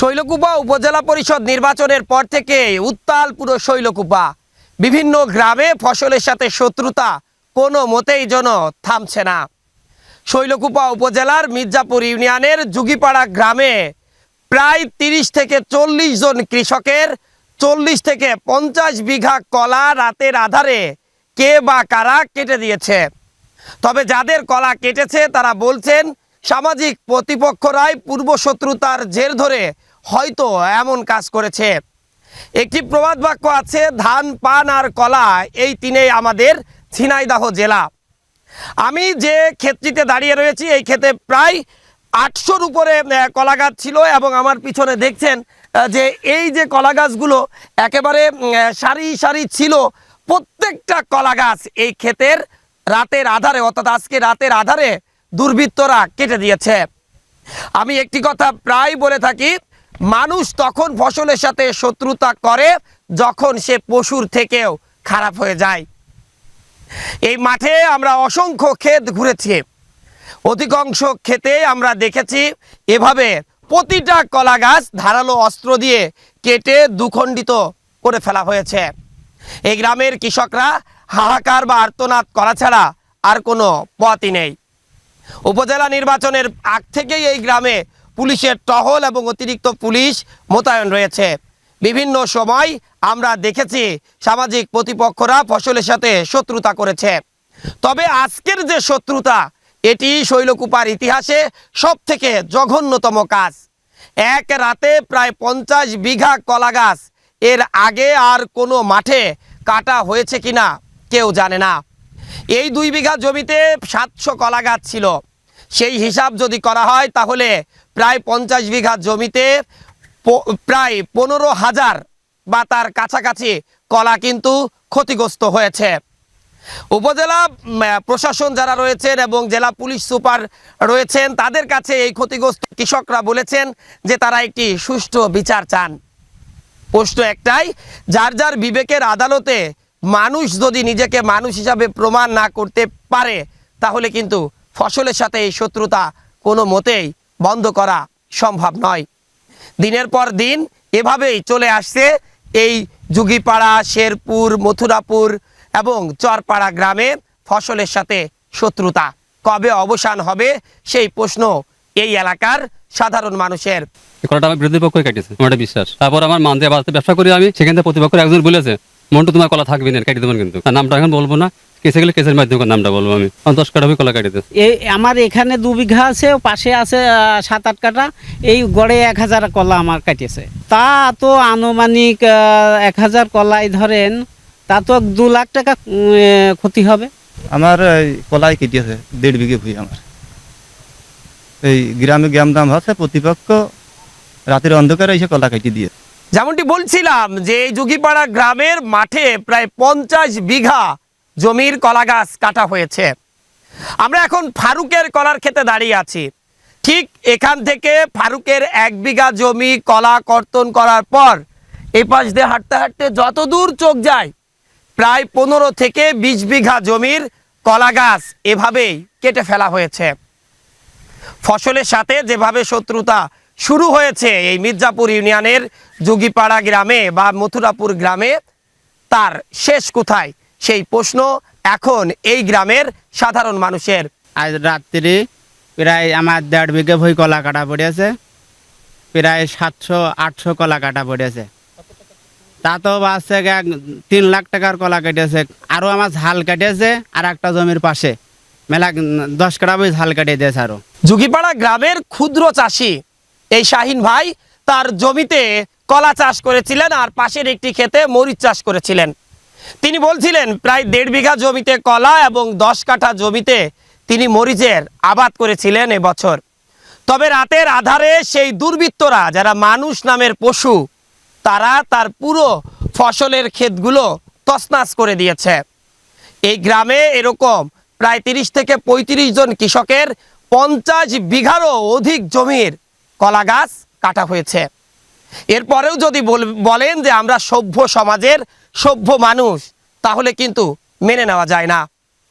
শৈলকুপা উপজেলা পরিষদ নির্বাচনের পর থেকে উত্তাল পুরো শৈলকুপা। বিভিন্ন গ্রামে ফসলের সাথে শত্রুতা, কোনো মতেই যেন থামছে না। শৈলকুপা উপজেলার মির্জাপুর ইউনিয়নের যুগিপাড়া গ্রামে প্রায় তিরিশ থেকে চল্লিশ জন কৃষকের চল্লিশ থেকে পঞ্চাশ বিঘা কলা রাতের আধারে কে বা কারা কেটে দিয়েছে। তবে যাদের কলা কেটেছে তারা বলছেন, সামাজিক প্রতিপক্ষরাই পূর্ব শত্রুতার জের ধরে হয়তো এমন কাজ করেছে। একটি প্রবাদ বাক্য আছে, ধান, পান আর কলা, এই তিনেই আমাদের ছিনাইদাহ জেলা। আমি যে ক্ষেতটিতে দাঁড়িয়ে রয়েছি, এই ক্ষেতে প্রায় আটশোর উপরে কলা গাছ ছিল এবং আমার পিছনে দেখছেন যে এই যে কলা গাছগুলো একেবারে সারি সারি ছিল, প্রত্যেকটা কলা গাছ এই ক্ষেতের রাতের আধারে, অর্থাৎ আজকে রাতের আধারে দুর্বৃত্তরা কেটে দিয়েছে। আমি একটি কথা প্রায় বলে থাকি মানুষ তখন ফসলের সাথে শত্রুতা করে যখন সে পশুর থেকেও খারাপ হয়ে যায়। এই মাঠে আমরা অসংখ্য ক্ষেত ঘুরেছি। অধিকাংশ ক্ষেতে আমরা দেখেছি এভাবে প্রতিটা কলা গাছ ধারালো অস্ত্র দিয়ে কেটে দুখণ্ডিত করে ফেলা হয়েছে। এই গ্রামের কৃষকরা হাহাকার বা আর্তনাদ করা ছাড়া আর কোনো পথই নেই। উপজেলা নির্বাচনের আগ থেকেই এই গ্রামে পুলিশের টহল এবং অতিরিক্ত পুলিশ মোতায়েন রয়েছে। বিভিন্ন সময় আমরা দেখেছি সামাজিক প্রতিপক্ষরা ফসলের সাথে শত্রুতা করেছে। তবে আজকের যে শত্রুতা, এটি শৈলকুপার ইতিহাসে সব থেকে জঘন্যতম কাজ। এক রাতে প্রায় পঞ্চাশ বিঘা কলা গাছ এর আগে আর কোনো মাঠে কাটা হয়েছে কিনা কেউ জানে না। এই দুই বিঘা জমিতে সাতশো কলা গাছ ছিল। সেই হিসাব যদি করা হয়, তাহলে প্রায় পঞ্চাশ বিঘা জমিতে প্রায় পনেরো হাজার বা তার কাছাকাছি কলা কিন্তু ক্ষতিগ্রস্ত হয়েছে। উপজেলা প্রশাসন যারা রয়েছেন এবং জেলা পুলিশ সুপার রয়েছেন, তাদের কাছে এই ক্ষতিগ্রস্ত কৃষকরা বলেছেন যে তারা একটি সুষ্ঠু বিচার চান। প্রশ্ন একটাই, যার যার বিবেকের আদালতে মানুষ যদি নিজেকে মানুষ হিসাবে প্রমাণ না করতে পারে, তাহলে কিন্তু ফসলের সাথে এই শত্রুতা কোনো মতেই বন্ধ করা সম্ভব নয়। দিনের পর দিন এভাবেই চলে আসছে এই যুগিপাড়া, শেরপুর, মথুরাপুর এবং চরপাড়া গ্রামে ফসলের সাথে শত্রুতা। কবে অবসান হবে সেই প্রশ্ন এই এলাকার সাধারণ মানুষের। কলাটা আমার বিরোধী পক্ষই কাটিয়েছে, আমার বিশ্বাস। তারপর আমার মান দিয়ে ব্যবসা করি আমি, সেখান প্রতিপক্ষ একজন বলেছে মন্টু তোমার কলা থাকবে না কেটে দেবেন কিন্তু। নামটা এখন বলব না কেসে গেলে কেসের মাধ্যমে নামটা বলব আমি। আমার দশ কাটা হবে কলা কাটিতে এই আমার এখানে দু বিঘা আছে পাশে আছে সাত আট কাটা এই গড়ে এক হাজার কলা আমার কাটিয়েছে। তা তো আনুমানিক আহ, এক হাজার কলাই ধরেন তা তো দু লাখ টাকা ক্ষতি হবে। আমার কলাই কেটেছে দেড় বিঘে ভুই আমার। এই গ্রামে গ্রাম দাম আছে প্রতিপক্ষ রাতের অন্ধকারে এসে কলা কেটে দিয়ে যেমনটি বলছিলাম যে যুগিপাড়া গ্রামের মাঠে প্রায় পঞ্চাশ বিঘা জমির কলা গাছ কাটা হয়েছে। আমরা এখন ফারুকের কলার ক্ষেতে দাঁড়িয়ে আছি। ঠিক এখান থেকে ফারুকের এক বিঘা জমি কলা কর্তন করার পর এই পাশ দিয়ে হাঁটতে হাঁটতে যত দূর চোখ যায়, প্রায় পনেরো থেকে বিশ বিঘা জমির কলা গাছ এভাবেই কেটে ফেলা হয়েছে। ফসলের সাথে যেভাবে শত্রুতা শুরু হয়েছে এই মির্জাপুর ইউনিয়নের যুগিপাড়া গ্রামে বা মথুরাপুর গ্রামে। তার শেষ কোথায়? সেই প্রশ্ন এখন এই গ্রামের সাধারণ মানুষের। আজ রাত্রি প্রায় আমার দেড় বিঘে ভই কলা কাটা পড়েছে। প্রায় সাতশো আটশো কলা কাটা পড়েছে। তা তো বাসছে তিন লাখ টাকার কলা কেটেছে। আরও আমার ঝাল কেটেছে আর একটা জমির পাশে। মেলা দশ কাটা বই ঝাল কেটে দিয়েছে আরও। যুগিপাড়া গ্রামের ক্ষুদ্র চাষি এই শাহিন ভাই তার জমিতে কলা চাষ করেছিলেন আর পাশের একটি ক্ষেতে মরিচ চাষ করেছিলেন। তিনি বলছিলেন, প্রায় দেড় বিঘা জমিতে কলা এবং দশ কাঠা জমিতে তিনি মরিচের আবাদ করেছিলেন এবছর। তবে রাতের আধারে সেই দুর্বৃত্তরা, যারা মানুষ নামের পশু, তারা তার পুরো ফসলের ক্ষেতগুলো তছনাছ করে দিয়েছে। এই গ্রামে এরকম প্রায় তিরিশ থেকে পঁয়ত্রিশ জন কৃষকের পঞ্চাশ বিঘারও অধিক জমির কলা গাছ কাটা হয়েছে। এরপরেও যদি বল- বলেন যে আমরা সভ্য সমাজের সভ্য মানুষ, তাহলে কিন্তু মেনে নেওয়া যায় না।